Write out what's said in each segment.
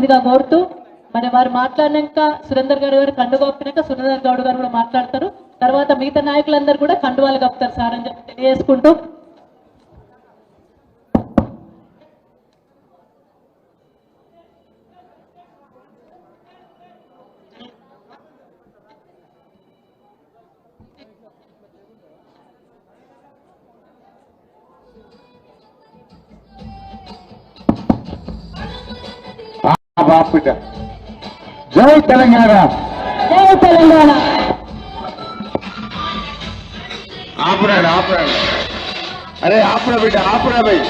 ఇదిగా కోరుతూ మరి వారు మాట్లాడినాక సురేందర్ గారు గారు కండు కప్పినాక సురేందర్ గౌడ్ గారు కూడా మాట్లాడతారు. తర్వాత మిగతా నాయకులందరూ కూడా కండువాలు కప్పుతారు సార్ అని చెప్పి తెలియజేసుకుంటూ హాస్పిటల్. జై తెలంగాణ. జై తెలంగాణ. ఆపురాడు ఆపురాడు అరే ఆపురా బిడ్డ ఆపురా భయ్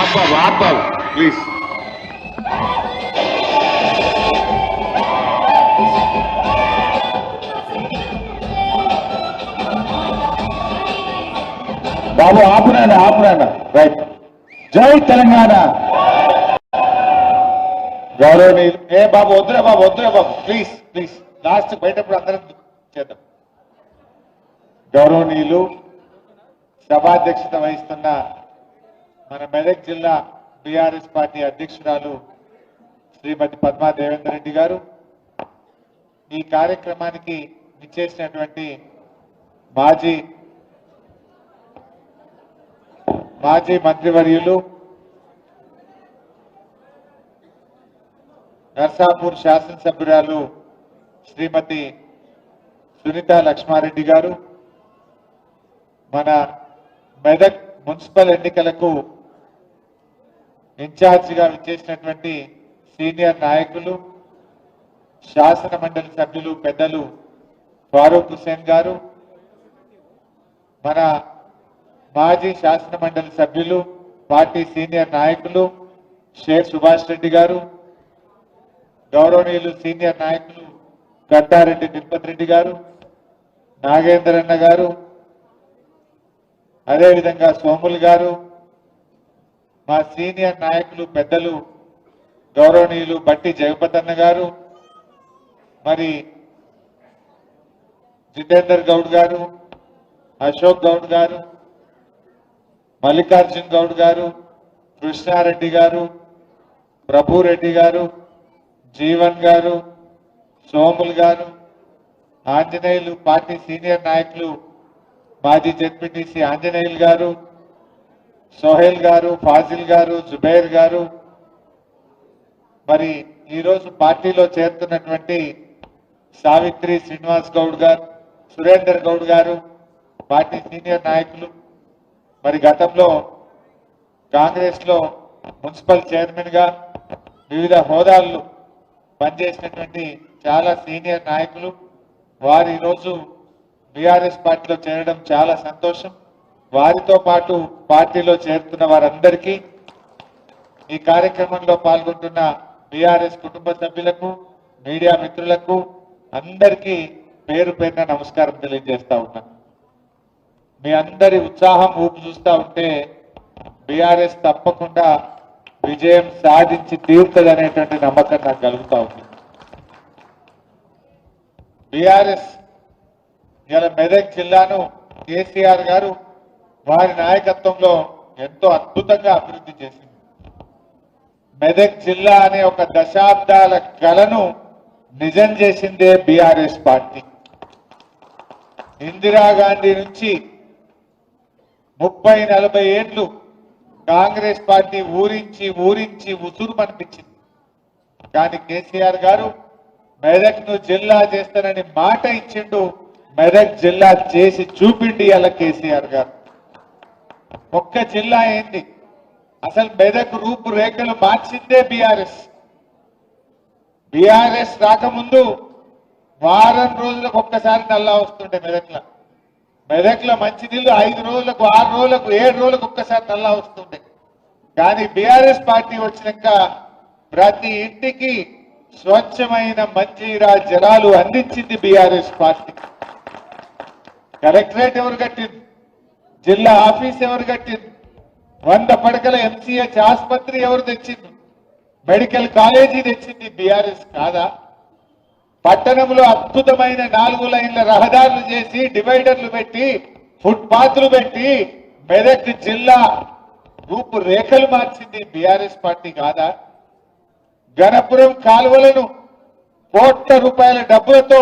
ఆపావు ఆపావు ప్లీజ్. Babu ఆపునాడు ఆపునాడు right. జై తెలంగాణ. గౌరవనీయులు ఏ బాబు వద్దురా బాబు వద్దురా బాబు. ప్లీజ్ ప్లీజ్ లాస్ట్ బయటప్పుడు అందరం చేద్దాం. గౌరవనీయులు సభాధ్యక్షత వహిస్తున్న మన మెదక్ జిల్లా బీఆర్ఎస్ పార్టీ అధ్యక్షురాలు శ్రీమతి పద్మా దేవేందర్ రెడ్డి గారు. ఈ కార్యక్రమానికి నిచ్చేసినటువంటి మాజీ మాజీ మంత్రివర్యులు నర్సాపూర్ శాసనసభ్యురాలు శ్రీమతి సునీత లక్ష్మారెడ్డి గారు మన మెదక్ మున్సిపల్ ఎన్నికలకు ఇన్ఛార్జిగా విచ్చేసినటువంటి సీనియర్ నాయకులు శాసన మండలి సభ్యులు పెద్దలు ఫారూక్ హుసేన్ గారు మన మాజీ శాసన మండలి సభ్యులు పార్టీ సీనియర్ నాయకులు షేర్ సుభాష్ రెడ్డి గారు గౌరవనీయులు సీనియర్ నాయకులు గడ్డారెడ్డి తిరుపతి రెడ్డి గారు నాగేంద్రన్న గారు అదేవిధంగా సోములు గారు మా సీనియర్ నాయకులు పెద్దలు గౌరవనీయులు బట్టి జగపతన్న గారు మరి జితేందర్ గౌడ్ గారు అశోక్ గౌడ్ గారు మల్లికార్జున్ గౌడ్ గారు కృష్ణారెడ్డి గారు ప్రభురెడ్డి గారు జీవన్ గారు సోముల్ గారు ఆంజనేయులు పార్టీ సీనియర్ నాయకులు మాజీ జెడ్పీటీసీ ఆంజనేయులు గారు సోహెల్ గారు ఫాజిల్ గారు జుబైర్ గారు. మరి ఈరోజు పార్టీలో చేరుతున్నటువంటి సావిత్రి శ్రీనివాస్ గౌడ్ గారు సురేందర్ గౌడ్ గారు పార్టీ సీనియర్ నాయకులు మరి గతంలో కాంగ్రెస్లో మున్సిపల్ చైర్మన్గా వివిధ హోదాలు పనిచేసినటువంటి చాలా సీనియర్ నాయకులు వారు ఈరోజు బీఆర్ఎస్ పార్టీలో చేరడం చాలా సంతోషం. వారితో పాటు పార్టీలో చేరుతున్న వారందరికీ ఈ కార్యక్రమంలో పాల్గొంటున్న బీఆర్ఎస్ కుటుంబ సభ్యులకు మీడియా మిత్రులకు అందరికీ పేరు పేరున నమస్కారం తెలియజేస్తా ఉన్నాను. మీ అందరి ఉత్సాహం ఊపు చూస్తూ ఉంటే బీఆర్ఎస్ తప్పకుండా విజయం సాధించి తీరుతుంది అనేటువంటి నమ్మకం నాకు కలుగుతూ ఉంది. బీఆర్ఎస్ ఇలా మెదక్ జిల్లాను కేసీఆర్ గారు వారి నాయకత్వంలో ఎంతో అద్భుతంగా అభివృద్ధి చేసింది. మెదక్ జిల్లా అనే ఒక దశాబ్దాల కలను నిజం చేసిందే బీఆర్ఎస్ పార్టీ. ఇందిరాగాంధీ నుంచి ముప్పై నలభై ఏళ్ళు కాంగ్రెస్ పార్టీ ఊరించి ఊరించి ఉసురు అనిపించింది కానీ కేసీఆర్ గారు మెదక్ను జిల్లా చేస్తానని మాట ఇచ్చిండు మెదక్ జిల్లా చేసి చూపిండి అలా కేసీఆర్ గారు. ఒక్క జిల్లా ఏంది? అసలు మెదక్ రూపురేఖలు మార్చిందే బీఆర్ఎస్. బీఆర్ఎస్ రాకముందు వారం రోజులకు ఒక్కసారి నల్లా వస్తుండే మెదక్లో. మెదక్లో మంచినీళ్ళు ఐదు రోజులకు ఆరు రోజులకు ఏడు రోజులకు ఒక్కసారి నల్లా వస్తుండే కానీ బీఆర్ఎస్ పార్టీ వచ్చినాక ప్రతి ఇంటికి స్వచ్ఛమైన మంజీరా జలాలు అందించింది బీఆర్ఎస్ పార్టీ. కలెక్టరేట్ ఎవరు కట్టింది? జిల్లా ఆఫీస్ ఎవరు కట్టింది? వంద పడకల ఎంసీహెచ్ ఆసుపత్రి ఎవరు తెచ్చింది? మెడికల్ కాలేజీ తెచ్చింది బీఆర్ఎస్ కాదా? పట్టణంలో అద్భుతమైన నాలుగు లైన్ల రహదారులు చేసి డివైడర్లు పెట్టి ఫుట్ పాత్లు పెట్టి మెదక్ జిల్లా రూపు రేఖలు మార్చింది బీఆర్ఎస్ పార్టీ కాదా? గణపురం కాలువలను కోట్ల రూపాయల డబ్బులతో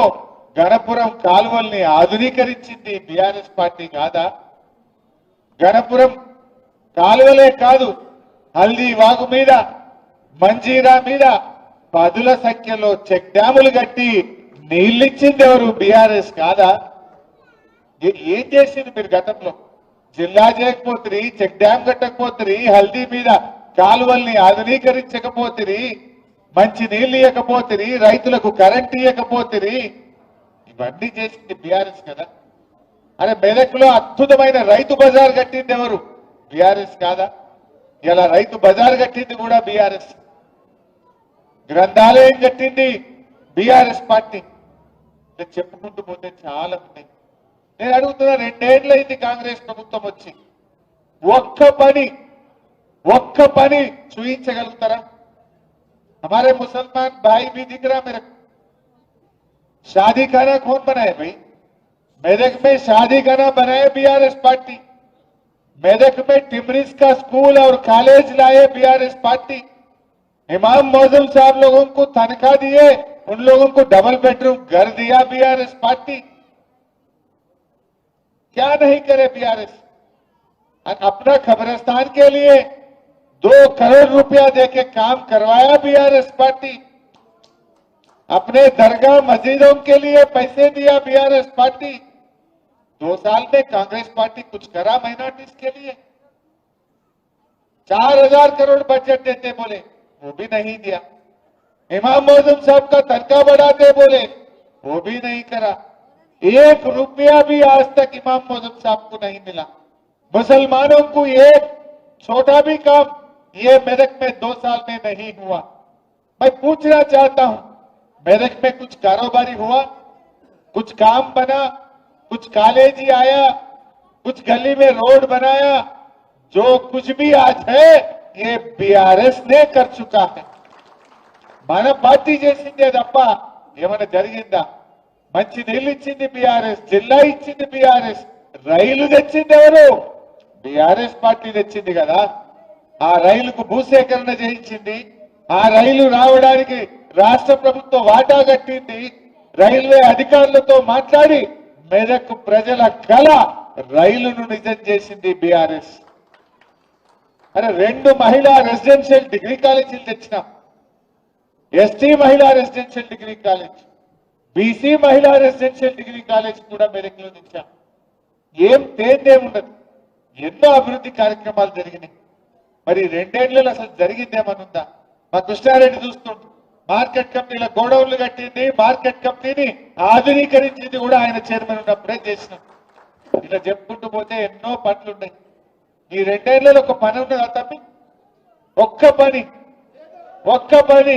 గణపురం కాలువల్ని ఆధునీకరించింది బీఆర్ఎస్ పార్టీ కాదా? గణపురం కాలువలే కాదు హల్దీ వాగు మీద మంజీరా మీద పదుల సంఖ్యలో చెక్ డ్యాములు కట్టి నీళ్ళిచ్చింది ఎవరు? బీఆర్ఎస్ కాదా? ఏం చేసింది మీరు గతంలో? జిల్లా చేయకపోతుంది చెక్ డ్యామ్ కట్టకపోతుంది హల్దీ మీద కాలువల్ని ఆధునీకరించకపోతుంది మంచి నీళ్ళు ఇవ్వకపోతుంది రైతులకు కరెంట్ ఇవ్వకపోతుంది ఇవన్నీ చేసింది బీఆర్ఎస్ కదా. అరే మెదక్లో అద్భుతమైన రైతు బజార్ కట్టింది ఎవరు? బీఆర్ఎస్ కాదా? ఇలా రైతు బజార్ కట్టింది కూడా బీఆర్ఎస్. గ్రంథాలయం కట్టింది బీఆర్ఎస్ పార్టీ ఇలా చెప్పుకుంటూ పోతే చాలా ఉన్నాయి నేను అడుగుతున్నా రెండేళ్లైంది కాంగ్రెస్ ప్రభుత్వం వచ్చి ఒక్క పని ఒక్క పని చూయించగలుగుతారా हमारे मुसलमान भाई भी दिख रहा मेरे को शादी खाना कौन बनाए भाई मेदक में शादी खाना बनाए बीआरएस पार्टी मेदक में टिमरिस का स्कूल और कॉलेज लाए बीआरएस पार्टी इमाम मौजम साहब लोगों को तनख्वाह दिए, उन लोगों को डबल बेडरूम घर दिया बीआरएस पार्टी क्या नहीं करे बीआरएस अपना खबरस्तान के लिए दो करोड़ रुपया देके काम करवाया बीआरएस पार्टी अपने दरगाह मस्जिदों के लिए पैसे दिया बीआरएस पार्टी दो साल में कांग्रेस पार्टी कुछ करा माइनॉरिटीज के लिए। चार हज़ार करोड़ बजट देते बोले। वो भी नहीं दिया इमाम मौजूम साहब का तनख्वाह बढ़ाते बोले, वो भी नहीं करा। एक रुपया भी आज तक इमाम मौजूम साहब को नहीं मिला। मुसलमानों को एक छोटा भी काम, ये मेदक में दो साल में नहीं हुआ। मैं पूछना चाहता हूँ मेदक में कुछ कारोबारी हुआ? कुछ काम बना? कुछ कॉलेज आया? कुछ गली में रोड बनाया? जो कुछ भी आज है ये బిఆర్ఎస్ నే ఖర్చుకా మన పార్టీ చేసిందే తప్ప ఏమైనా జరిగిందా? మంచి నీళ్ళు ఇచ్చింది బిఆర్ఎస్ జిల్లా ఇచ్చింది బిఆర్ఎస్ రైలు తెచ్చింది ఎవరు? బిఆర్ఎస్ పార్టీ తెచ్చింది కదా. ఆ రైలుకు భూసేకరణ చేయించింది. ఆ రైలు రావడానికి రాష్ట్ర ప్రభుత్వం వాటా కట్టింది. రైల్వే అధికారులతో మాట్లాడి మెదక్ ప్రజల కళ రైలును నిజం చేసింది బిఆర్ఎస్. అరే రెండు మహిళా రెసిడెన్షియల్ డిగ్రీ కాలేజీలు తెచ్చినాం. ఎస్టీ మహిళా రెసిడెన్షియల్ డిగ్రీ కాలేజ్ బీసీ మహిళా రెసిడెన్షియల్ డిగ్రీ కాలేజ్ కూడా మెదక్లో తెచ్చాం ఏం తేందేముండదు ఎన్నో అభివృద్ధి కార్యక్రమాలు జరిగినాయి. మరి రెండేళ్ళలో అసలు జరిగిందేమనుందా మా కృష్ణారెడ్డి చూస్తుంటు మార్కెట్ కంపెనీల గోడౌన్లు కట్టింది మార్కెట్ కంపెనీని ఆధునీకరించింది కూడా ఆయన చైర్మన్ ఉన్నప్పుడే చేసినాం. ఇలా చెప్పుకుంటూ పోతే ఎన్నో పట్లున్నాయి ఈ రెండేళ్ళలో ఒక పని ఉన్నదా తప్పి ఒక్క పని. ఒక్క పని.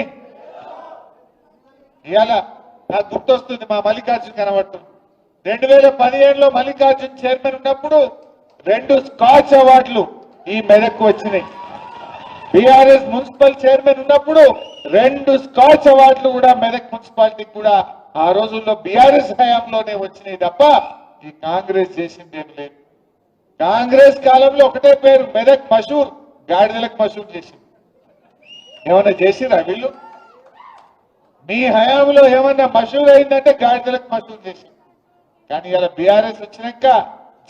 ఇవాళ నాకు గుర్తొస్తుంది మా మల్లికార్జున్ కనబడుతుంది రెండు వేల పదిహేనులో మల్లికార్జున్ చైర్మన్ ఉన్నప్పుడు రెండు స్కాచ్ అవార్డులు ఈ మెదక్కు వచ్చినాయి. బీఆర్ఎస్ మున్సిపల్ చైర్మన్ ఉన్నప్పుడు రెండు స్కాచ్ అవార్డులు కూడా మెదక్ మున్సిపాలిటీకి కూడా ఆ రోజుల్లో బీఆర్ఎస్ హయాంలోనే వచ్చినాయి తప్ప ఈ కాంగ్రెస్ చేసింది ఏం లేదు. కాంగ్రెస్ కాలంలో ఒకటే పేరు మెదక్ మషూర్ గాడిదలకు మషూర్ చేసింది. ఏమన్నా చేసిరా వీళ్ళు? మీ హయాంలో ఏమన్నా మషూర్ అయిందంటే గాడిదలకు మషూర్ చేసింది. కానీ ఇలా బీఆర్ఎస్ వచ్చినాక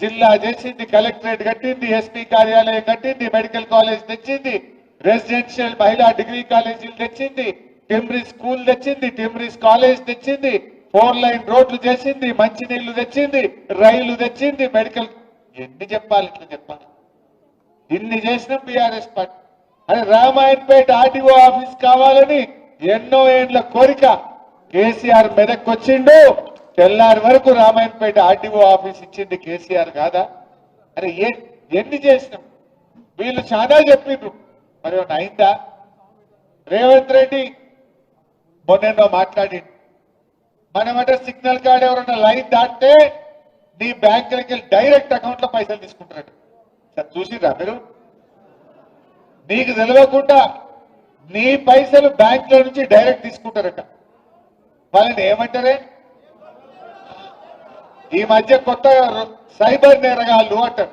జిల్లా చేసింది కలెక్టరేట్ కట్టింది ఎస్పీ కార్యాలయం కట్టింది మెడికల్ కాలేజ్ తెచ్చింది రెసిడెన్షియల్ మహిళా డిగ్రీ కాలేజీలు తెచ్చింది టిమ్రిస్ స్కూల్ తెచ్చింది టిమ్రిస్ కాలేజ్ తెచ్చింది ఫోర్ లైన్ రోడ్లు చేసింది మంచినీళ్ళు తెచ్చింది రైలు తెచ్చింది మెడికల్ ఎన్ని చెప్పాలి ఇట్లా చెప్పాలి? ఇన్ని చేసిన బీఆర్ఎస్ పార్టీ అరే రామాయణపేట ఆర్టీఓ ఆఫీస్ కావాలని ఎన్నో ఏండ్ల కోరిక. కేసీఆర్ మెదక్కి వచ్చిండు తెల్లారి వరకు రామాయణపేట ఆర్టీఓ ఆఫీస్ ఇచ్చింది కేసీఆర్ కాదా? అరే ఏ ఎన్ని చేసినాం? వీళ్ళు చాలా చెప్పిండ్రు. మరి అయిందా? రేవంత్ రెడ్డి మొన్నెన్నో మాట్లాడి మనమంటే సిగ్నల్ కార్డ్ ఎవరన్నా లైన్ దాటితే నీ బ్యాంక్ వెళ్ళి డైరెక్ట్ అకౌంట్లో పైసలు తీసుకుంటారట. సార్ చూసిరా మీరు? నీకు తెలియకుండా నీ పైసలు బ్యాంకుల నుంచి డైరెక్ట్ తీసుకుంటారట. వాళ్ళని ఏమంటారే? ఈ మధ్య కొత్త సైబర్ నేరగాళ్ళు అంటారు.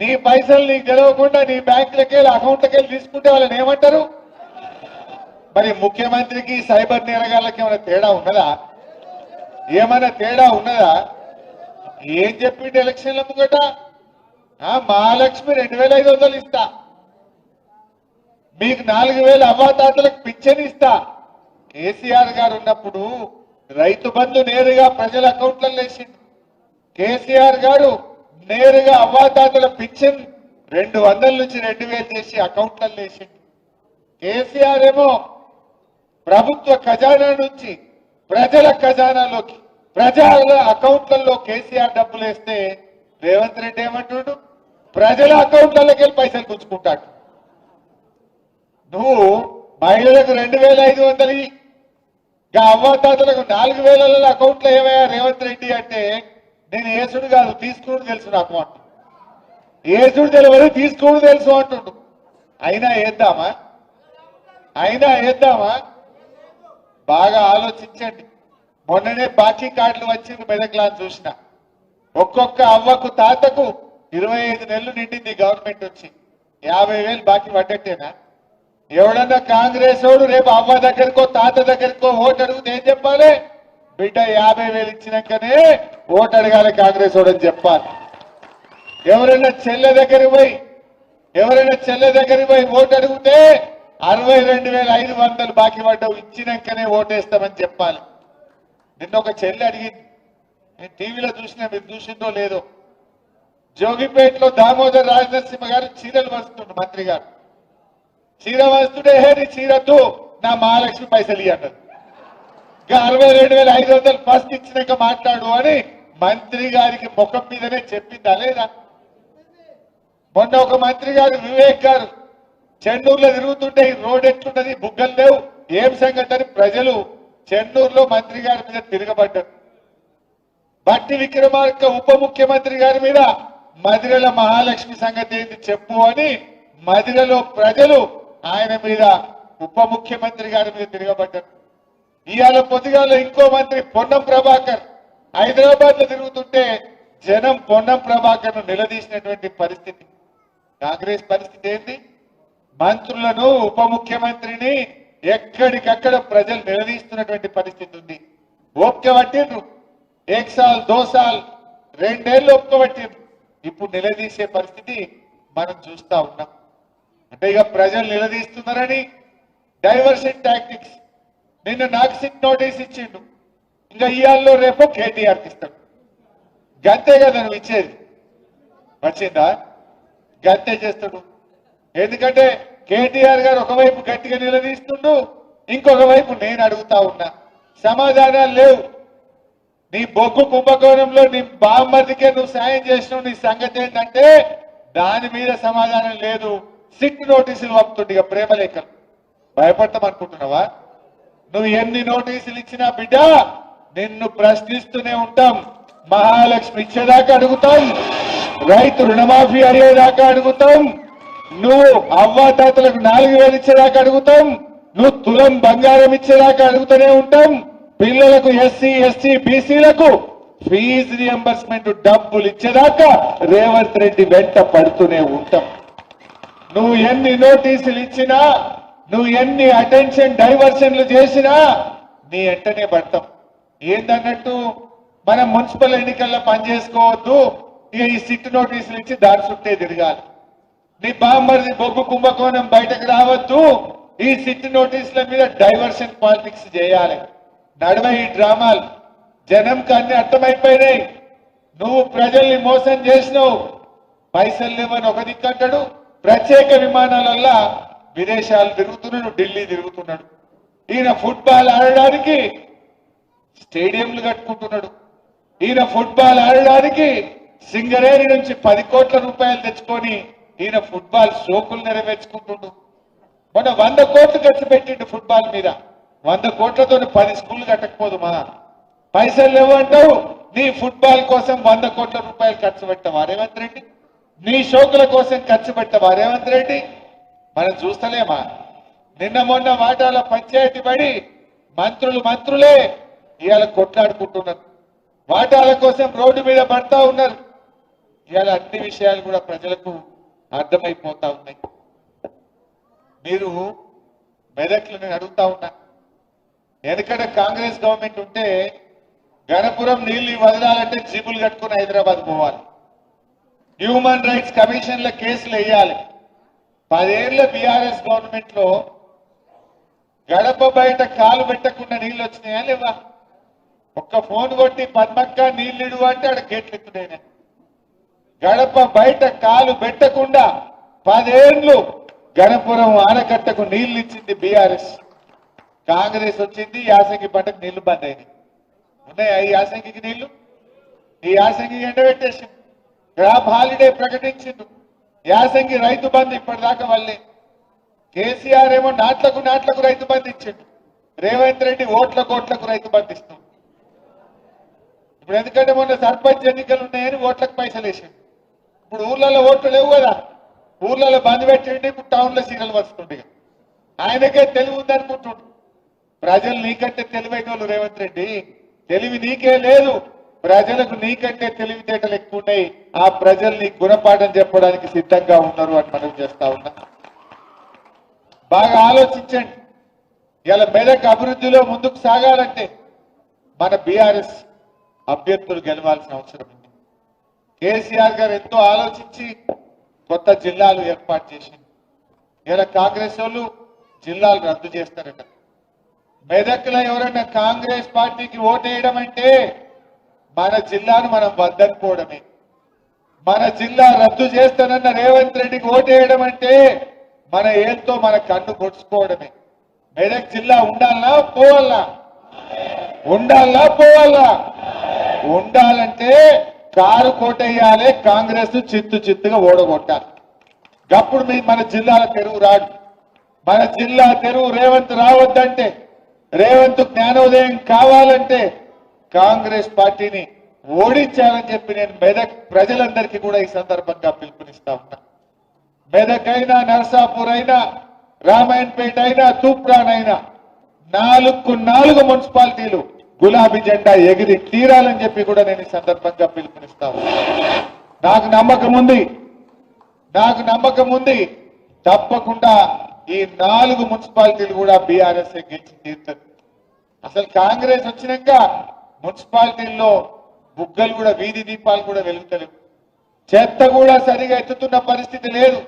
నీ పైసలు నీకు తెలియకుండా నీ బ్యాంకులకి వెళ్ళి అకౌంట్లకి వెళ్ళి తీసుకుంటే వాళ్ళని ఏమంటారు? మరి ముఖ్యమంత్రికి సైబర్ నేరగాళ్ళకి ఏమైనా తేడా ఉన్నదా? ఏమైనా తేడా ఉన్నదా? ఏం చెప్పిండు ఎలక్షన్ల ముంగట? మహాలక్ష్మి రెండు వేల ఐదు వందలు ఇస్తా. మీకు నాలుగు వేల అవ్వాతాతలకు పింఛన్ ఇస్తా. కేసీఆర్ గారు ఉన్నప్పుడు రైతు బంధు నేరుగా ప్రజల అకౌంట్లలో వేసిండు. కేసీఆర్ గారు నేరుగా అవ్వాతాతల పింఛన్ రెండు వందల నుంచి రెండు వేలు చేసి అకౌంట్లలో వేసిండు. కేసీఆర్ ఏమో ప్రభుత్వ ఖజానా నుంచి ప్రజల ఖజానాలోకి ప్రజల అకౌంట్లలో కేసీఆర్ డబ్బులు వేస్తే రేవంత్ రెడ్డి ఏమంటున్నాడు ప్రజల అకౌంట్లలోకి వెళ్ళి పైసలు గుంజుకుంటాడు నువ్వు మహిళలకు రెండు వేల ఐదు వందలు ఇంకా అవ్వాతాతలకు నాలుగు వేల అకౌంట్లో ఏమయ్యా రేవంత్ రెడ్డి అంటే నేను ఏసుడు కాదు తీసుకుని తెలుసు నాకు అంటు. ఏసుడు తెలియదు తీసుకుని తెలుసు అంటుండు. అయినా వేద్దామా అయినా వేద్దామా బాగా ఆలోచించండి. మొన్ననే బాకీ కార్డులు వచ్చింది మెదక్లా చూసిన. ఒక్కొక్క అవ్వకు తాతకు ఇరవై ఐదు నెలలు నిండింది గవర్నమెంట్ వచ్చి. యాభై వేలు బాకీ పడ్డట్టేనా? ఎవడన్నా కాంగ్రెస్ వాడు రేపు అవ్వ దగ్గరకో తాత దగ్గరకో ఓటు అడిగితే ఏం చెప్పాలి? బిడ్డ యాభై వేలు ఇచ్చినాకనే ఓటు అడగాలి కాంగ్రెస్ వాడు అని చెప్పాలి. ఎవరైనా చెల్లె దగ్గర పోయి ఎవరైనా చెల్లె దగ్గరికి పోయి ఓటు అడిగితే అరవై రెండు వేల ఐదు వందలు బాకీ పడ్డావు ఇచ్చినాకనే ఓటేస్తామని చెప్పాలి. నిన్న ఒక చెల్లి అడిగింది నేను టీవీలో చూసినా మీరు చూసిందో లేదో? జోగిపేటలో దామోదర్ రాజనరసింహ గారు చీరలు వస్తుండ్రు మంత్రి గారు. చీర వస్తుండే హే నీ చీరతో నా మహాలక్ష్మి పైసలు ఇయ్యి అన్నది ఇంకా అరవై రెండు వేల ఐదు వందలు ఫస్ట్ ఇచ్చినాక మాట్లాడు అని మంత్రి గారికి ముఖం మీదనే చెప్పిందా లేదా? మొన్న ఒక మంత్రి గారు వివేక్ గారు చెండూరులో తిరుగుతుంటే ఈ రోడ్ ఎట్లున్నది? బుగ్గలు లేవు. ఏం సంగతి అని ప్రజలు చెన్నూరులో మంత్రి గారి మీద తిరగబడ్డారు. బట్టి విక్రమార్క ఉప ముఖ్యమంత్రి గారి మీద మదిరల మహాలక్ష్మి సంగతి ఏంది చెప్పు అని మదిరలో ప్రజలు ఆయన మీద ఉప ముఖ్యమంత్రి గారి మీద తిరగబడ్డారు. ఇవాళ పొద్దుగాల ఇంకో మంత్రి పొన్నం ప్రభాకర్ హైదరాబాద్లో తిరుగుతుంటే జనం పొన్నం ప్రభాకర్ను నిలదీసినటువంటి పరిస్థితి. కాంగ్రెస్ పరిస్థితి ఏంటి మంత్రులను ఉప ముఖ్యమంత్రిని ఎక్కడికక్కడ ప్రజలు నిలదీస్తున్నటువంటి పరిస్థితి ఉంది. ఓపిక పట్టిండ్రు ఏక్ సాల్ దో సాల్ రెండేళ్ళు ఓపిక పట్టిండ్రు ఇప్పుడు నిలదీసే పరిస్థితి మనం చూస్తా ఉన్నాం. అంటే ఇక ప్రజలు నిలదీస్తున్నారని డైవర్షన్ టాక్టిక్స్. నిన్న నాకు సిట్ నోటీస్ ఇచ్చిండు. ఇంకా ఇయాల్లో రేపు కేటీఆర్కి ఇస్తాడు. గంతే కదా నువ్వు ఇచ్చేది. వచ్చిందా గంతే చేస్తాడు. ఎందుకంటే కేటీఆర్ గారు ఒకవైపు గట్టిగా నిలదీస్తుండు ఇంకొక వైపు నేను అడుగుతా ఉన్నా. సమాధానాలు లేవు. నీ బొగ్గు కుంభకోణంలో నీ బామ్మదికే నువ్వు సాయం చేసినావు నీ సంగతి ఏంటంటే దాని మీద సమాధానం లేదు. సిట్ నోటీసులు పంపుతుండే ఇక ప్రేమ లేఖలు. నువ్వు ఎన్ని నోటీసులు ఇచ్చినా బిడ్డ నిన్ను ప్రశ్నిస్తూనే ఉంటాం. మహాలక్ష్మి ఇచ్చేదాకా అడుగుతాం. రైతు రుణమాఫీ అడిగేదాకా అడుగుతాం. నువ్వు అవ్వాతాతలకు నాలుగు వేలు ఇచ్చేదాకా అడుగుతాం నువ్వు తులం బంగారం ఇచ్చేదాకా అడుగుతూనే ఉంటాం. పిల్లలకు ఎస్సీ ఎస్టీ బీసీలకు ఫీజు రియంబర్స్మెంట్ డబ్బులు ఇచ్చేదాకా రేవంత్ రెడ్డి వెంట పడుతూనే ఉంటాం. నువ్వు ఎన్ని నోటీసులు ఇచ్చినా నువ్వు ఎన్ని అటెన్షన్ డైవర్షన్లు చేసినా నీ వెంటనే పడతాం. ఏందన్నట్టు మనం మున్సిపల్ ఎన్నికల్లో పనిచేసుకోవద్దు ఈ సిట్ నోటీసులు ఇచ్చి దారి చుట్టే తిరగాలి. నీ బామ్మరిది బొగ్గు కుంభకోణం బయటకు రావద్దు. ఈ సిట్ నోటీసుల మీద డైవర్షన్ పాలిటిక్స్ చేయాలి. నడవ ఈ డ్రామాలు. జనంకి అన్ని అర్థమైపోయినాయి. నువ్వు ప్రజల్ని మోసం చేసినావు. పైసలు లేవని ఒక దిక్కు ప్రత్యేక విమానాల విదేశాలు తిరుగుతున్నాడు ఢిల్లీ తిరుగుతున్నాడు. ఈయన ఫుట్బాల్ ఆడడానికి స్టేడియంలు కట్టుకుంటున్నాడు. ఈయన ఫుట్బాల్ ఆడడానికి సింగరేణి నుంచి పది కోట్ల రూపాయలు తెచ్చుకొని ఈయన ఫుట్బాల్ షోకులు నెరవేర్చుకుంటుండు. మొన్న వంద కోట్లు ఖర్చు పెట్టిండు ఫుట్బాల్ మీద. వంద కోట్లతో పది స్కూళ్ళు కట్టకపోదు మన పైసలు లేవంటావు నీ ఫుట్బాల్ కోసం వంద కోట్ల రూపాయలు ఖర్చు పెట్టవా రేవంత్ రెడ్డి? నీ షోకుల కోసం ఖర్చు పెట్టవా రేవంత్ రెడ్డి? మనం చూస్తలేమా? నిన్న మొన్న వాటాల పంచాయతీ పడి మంత్రులు మంత్రులే ఇవాళ కొట్లాడుకుంటున్నారు. వాటాల కోసం రోడ్డు మీద పడతా ఉన్నారు. ఇవాళ అన్ని విషయాలు కూడా ప్రజలకు అర్థమైపోతా ఉన్నాయి. మీరు మెదక్లు నేను అడుగుతా ఉన్నా. వెనకడ కాంగ్రెస్ గవర్నమెంట్ ఉంటే గణపురం నీళ్ళు వదలాలంటే జీపులు కట్టుకుని హైదరాబాద్ పోవాలి. హ్యూమన్ రైట్స్ కమిషన్ల కేసులు వేయాలి. పదేళ్ళ బీఆర్ఎస్ గవర్నమెంట్లో గడప బయట కాలు పెట్టకుండా నీళ్ళు వచ్చినాయా లేవా? ఒక్క ఫోన్ కొట్టి పద్మక్క నీళ్ళిడు అంటే ఆడ గేట్లు ఎత్తుడైనా గడప బయట కాలు పెట్టకుండా పదేళ్ళు గణపురం ఆనకట్టకు నీళ్ళు ఇచ్చింది బీఆర్ఎస్. కాంగ్రెస్ వచ్చింది యాసంగి పంటకు నీళ్ళు బంద్ అయింది ఉన్నాయా ఈ యాసంగికి నీళ్ళు? ఈ యాసంగి ఎండబెట్టేసి క్రాప్ హాలిడే ప్రకటించిండు. యాసంగి రైతు బంద్ ఇప్పటిదాకా వల్లే. కేసీఆర్ ఏమో నాట్లకు నాట్లకు రైతు బంద్ ఇచ్చిండు. రేవంత్ రెడ్డి ఓట్ల కోట్లకు రైతు బంద్ ఇస్తుంది ఇప్పుడు ఎందుకంటే మొన్న సర్పంచ్ ఎన్నికలు ఉన్నాయని ఓట్లకు పైసలు వేసిండు ఇప్పుడు ఊర్లలో ఓట్లు లేవు కదా. ఊర్లలో బంద్ పెట్టిండి ఇప్పుడు టౌన్లో సీరియల్ వస్తుంది ఆయనకే తెలివి ఉందనుకుంటుండు ప్రజలు నీకంటే తెలివైన వాళ్ళు రేవంత్ రెడ్డి. తెలివి నీకే లేదు. ప్రజలకు నీకంటే తెలివితేటలు ఎక్కువ ఉన్నాయి. ఆ ప్రజలు నీ గుణపాఠం చెప్పడానికి సిద్ధంగా ఉన్నారు అని మనం చేస్తా ఉన్నా. బాగా ఆలోచించండి. ఇలా మెదక్ అభివృద్ధిలో ముందుకు సాగాలంటే మన బీఆర్ఎస్ అభ్యర్థులు గెలవాల్సిన అవసరం ఉంది. కేసీఆర్ గారు ఎంతో ఆలోచించి కొత్త జిల్లాలు ఏర్పాటు చేసింది. ఇలా కాంగ్రెస్ వాళ్ళు జిల్లాలు రద్దు చేస్తారట. మెదక్లో ఎవరైనా కాంగ్రెస్ పార్టీకి ఓటేయడం అంటే మన జిల్లాను మనం వద్దనుకోవడమే. మన జిల్లా రద్దు చేస్తానన్న రేవంత్ రెడ్డికి ఓటేయడం అంటే మన ఏల్తో మన కన్ను కొట్టుకోవడమే మెదక్ జిల్లా ఉండాలనా? పోవాలా? ఉండాలనా? పోవాలా? ఉండాలంటే కారు కోటేయాలి కాంగ్రెస్ చిత్తు చిత్తుగా ఓడగొట్టాలి. గప్పుడు మీ మన జిల్లాల తెరువు రాడు. మన జిల్లా తెరువు రేవంత్ రావద్దంటే రేవంత్ జ్ఞానోదయం కావాలంటే కాంగ్రెస్ పార్టీని ఓడించాలని చెప్పి నేను మెదక్ ప్రజలందరికీ కూడా ఈ సందర్భంగా పిలుపునిస్తా ఉన్నా. మెదక్ అయినా నర్సాపూర్ అయినా రామాయణపేట అయినా తూప్రాన్ అయినా నాలుగు నాలుగు మున్సిపాలిటీలు గులాబీ జెండా ఎగిరి తీరాలని చెప్పి కూడా నేను ఈ సందర్భంగా పిలుపునిస్తాను నాకు నమ్మకం ఉంది. నాకు నమ్మకం ఉంది. తప్పకుండా ఈ నాలుగు మున్సిపాలిటీలు కూడా బీఆర్ఎస్ గెలిచి తీరుతుంది అసలు కాంగ్రెస్ వచ్చినాక మున్సిపాలిటీల్లో బుగ్గలు కూడా వీధి దీపాలు కూడా వెలుగుతలేవు. చెత్త కూడా సరిగా ఎత్తుతున్న పరిస్థితి లేదు.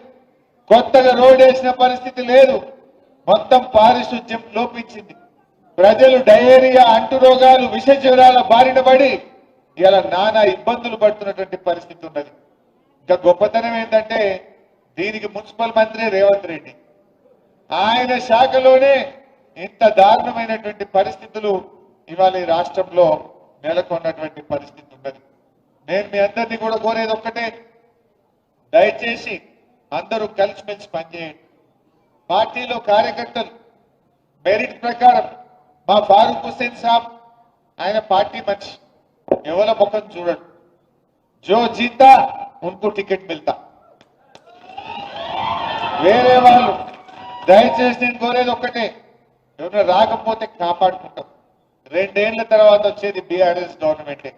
కొత్తగా రోడ్ వేసిన పరిస్థితి లేదు. మొత్తం పారిశుద్ధ్యం లోపించింది. ప్రజలు డయేరియా అంటు రోగాలు విష జ్వరాల బారిన పడి ఇలా నానా ఇబ్బందులు పడుతున్నటువంటి పరిస్థితి ఉన్నది. ఇంకా గొప్పతనం ఏంటంటే దీనికి మున్సిపల్ మంత్రి రేవంత్ రెడ్డి. ఆయన శాఖలోనే ఇంత దారుణమైనటువంటి పరిస్థితులు ఇవాళ ఈ రాష్ట్రంలో నెలకొన్నటువంటి పరిస్థితి ఉన్నది. నేను మీ అందరినీ కూడా కోరేది ఒక్కటే దయచేసి అందరూ కలిసిమెలిసి పనిచేయండి. పార్టీలో కార్యకర్తలు మెరిట్ ప్రకారం మా ఫారూక్ హుస్సేన్ సాబ్ ఆయన పార్టీ మంచి. ఎవరి ముఖం చూడండి. జో జీతా ఉनको టికెట్ మిల్తా. వేరే వాళ్ళు దయచేసి నేను కోరేది ఒక్కటే. ఎవరు రాకపోతే కాపాడుకుంటాం. రెండేళ్ళ తర్వాత వచ్చేది బీఆర్ఎస్ గవర్నమెంటే.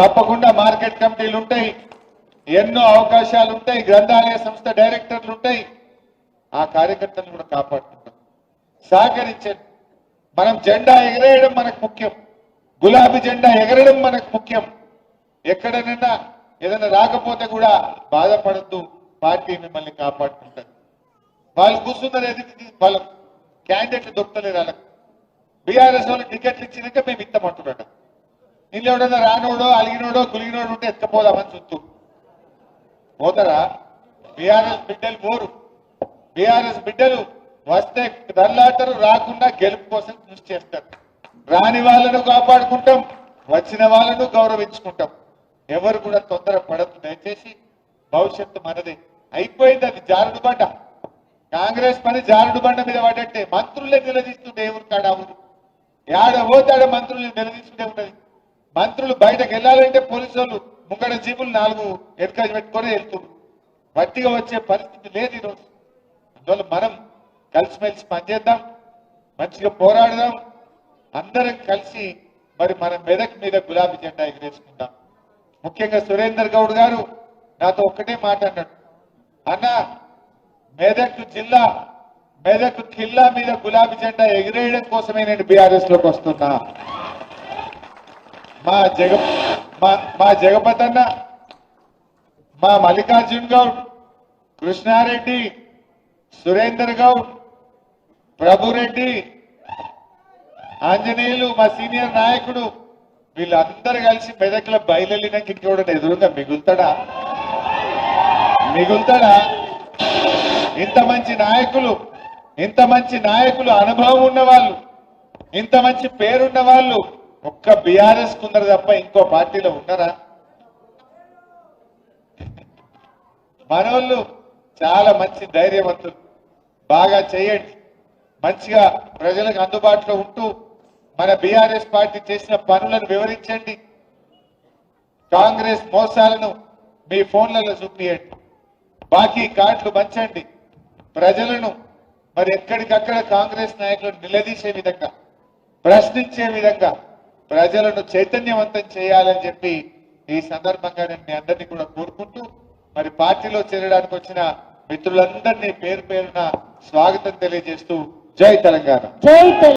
తప్పకుండా మార్కెట్ కమిటీలు ఉంటాయి. ఎన్నో అవకాశాలు ఉంటాయి. గ్రంథాలయ సంస్థ డైరెక్టర్లు ఉంటాయి. ఆ కార్యకర్తలను కూడా కాపాడుకుంటాం. సహకరించండి. మనం జెండా ఎగరేయడం మనకు ముఖ్యం. గులాబీ జెండా ఎగరడం మనకు ముఖ్యం. ఎక్కడనైనా ఏదైనా రాకపోతే కూడా బాధపడద్దు. పార్టీ మిమ్మల్ని కాపాడుకుంటారు వాళ్ళు కూర్చున్నారు ఎదుటి వాళ్ళ క్యాండిడేట్లు దొరుకుతలేరు వాళ్ళకి. బీఆర్ఎస్ వాళ్ళు టికెట్లు ఇచ్చినాక మేము ఇస్తామంటున్నాడు ఇల్లు ఎవడన్నా రానోడో అలిగినోడో గులిగినోడు ఉంటే ఎత్తుకపోదామని చూస్తూ పోతారా? బీఆర్ఎస్ బిడ్డలు పోరు. బీఆర్ఎస్ బిడ్డలు వస్తే దల్లాటరు రాకుండా గెలుపు కోసం కృషి చేస్తారు. రాని వాళ్ళను కాపాడుకుంటాం వచ్చిన వాళ్ళను గౌరవించుకుంటాం. ఎవరు కూడా తొందర పడద్దు దయచేసి భవిష్యత్తు మనదే. అయిపోయింది అది జారుడు బండ. కాంగ్రెస్ పని జారుడు బండ మీద పడ్డట్టే మంత్రులే నిలదీస్తుంటే ఎవరు కాడ ఊరు యాడ పోతాడ మంత్రులు నిలదీస్తుంటే ఉన్నది మంత్రులు బయటకు వెళ్ళాలంటే పోలీసు వాళ్ళు ముంగడ జీపులు నాలుగు ఎన్కరేజ్ పెట్టుకొని వెళ్తున్నారు వట్టిగా వచ్చే పరిస్థితి లేదు ఈరోజు. అందువల్ల మనం కలిసిమెలిసి పనిచేద్దాం మంచిగా పోరాడదాం. అందరం కలిసి మరి మన మెదక్ మీద గులాబీ జెండా ఎగిరేసుకుందాం. ముఖ్యంగా సురేందర్ గౌడ్ గారు నాతో ఒక్కటే మాట అన్నాడు. అన్న మెదక్ జిల్లా మెదక్ కిల్లా మీద గులాబీ జెండా ఎగిరేయడం కోసమే నేను బీఆర్ఎస్లోకి వస్తున్నా. మా జగ మా మా అన్న మా మల్లికార్జున్ గౌడ్ కృష్ణారెడ్డి సురేందర్ గౌడ్ ప్రభురెడ్డి ఆంజనేయులు మా సీనియర్ నాయకుడు వీళ్ళందరూ కలిసి మెదక్ల బయలునాక ఇంకోటి ఎదురుగా మిగులుతాడా? మిగులుతాడా? ఇంత మంచి నాయకులు ఇంత మంచి నాయకులు అనుభవం ఉన్నవాళ్ళు ఇంత మంచి పేరున్న వాళ్ళు ఒక్క బీఆర్ఎస్ కుందరు తప్ప ఇంకో పార్టీలో ఉన్నారా? మనోళ్ళు చాలా మంచి ధైర్యవంతులు. బాగా చేయండి. మంచిగా ప్రజలకు అందుబాటులో ఉంటూ మన బీఆర్ఎస్ పార్టీ చేసిన పనులను వివరించండి. కాంగ్రెస్ మోసాలను మీ ఫోన్లలో చూపియండి. బాకీ కార్డులు పంచండి. ప్రజలను మరి ఎక్కడికక్కడ కాంగ్రెస్ నాయకులను నిలదీసే విధంగా ప్రశ్నించే విధంగా ప్రజలను చైతన్యవంతం చేయాలని చెప్పి ఈ సందర్భంగా నేను మీ అందరినీ కూడా కోరుకుంటూ మరి పార్టీలో చేరడానికి వచ్చిన మిత్రులందరినీ పేరు పేరున స్వాగతం తెలియజేస్తూ జై తెలంగాణ. జై తెలంగాణ.